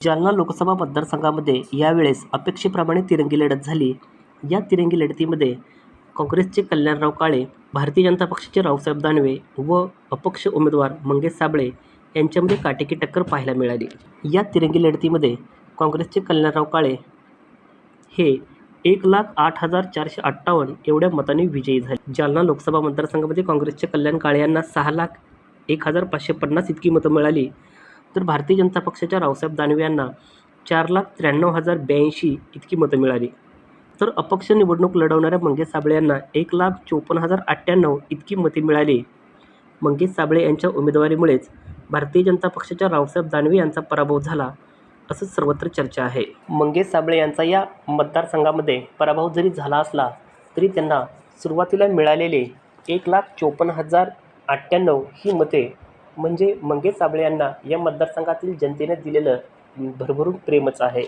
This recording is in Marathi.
जालना लोकसभा मतदारसंघामध्ये यावेळेस अपेक्षेप्रमाणे तिरंगी लढत झाली. या तिरंगी लढतीमध्ये काँग्रेसचे कल्याणराव काळे भारतीय जनता पक्षाचे रावसाहेब दानवे व अपक्ष उमेदवार मंगेश साबळे यांच्यामध्ये काटेकी टक्कर पाहायला मिळाली. या तिरंगी लढतीमध्ये काँग्रेसचे कल्याणराव काळे हे एक लाख आठ हजार चारशे अठ्ठावन्न एवढ्या मतांनी विजयी झाले. जालना लोकसभा मतदारसंघामध्ये काँग्रेसचे कल्याण काळे यांना सहा लाख एक हजार पाचशे पन्नास इतकी मतं मिळाली. तर भारतीय जनता पक्षाच्या रावसाहेब दानवे यांना चार लाख त्र्याण्णव हजार ब्याऐंशी इतकी मतं मिळाली. तर अपक्ष निवडणूक लढवणाऱ्या मंगेश साबळे यांना एक लाख चोपन्न हजार अठ्ठ्याण्णव इतकी मते मिळाली. मंगेश साबळे यांच्या उमेदवारीमुळेच भारतीय जनता पक्षाच्या रावसाहेब दानवे यांचा पराभव झाला असं सर्वत्र चर्चा आहे. मंगेश साबळे यांचा या मतदारसंघामध्ये पराभव जरी झाला असला तरी त्यांना सुरुवातीला मिळालेले एक लाख चोपन्न हजार अठ्ठ्याण्णव ही मते म्हणजे मंगेश साबळे यांना या मतदारसंघातील जनतेने दिलेलं भरभरून प्रेमच आहे.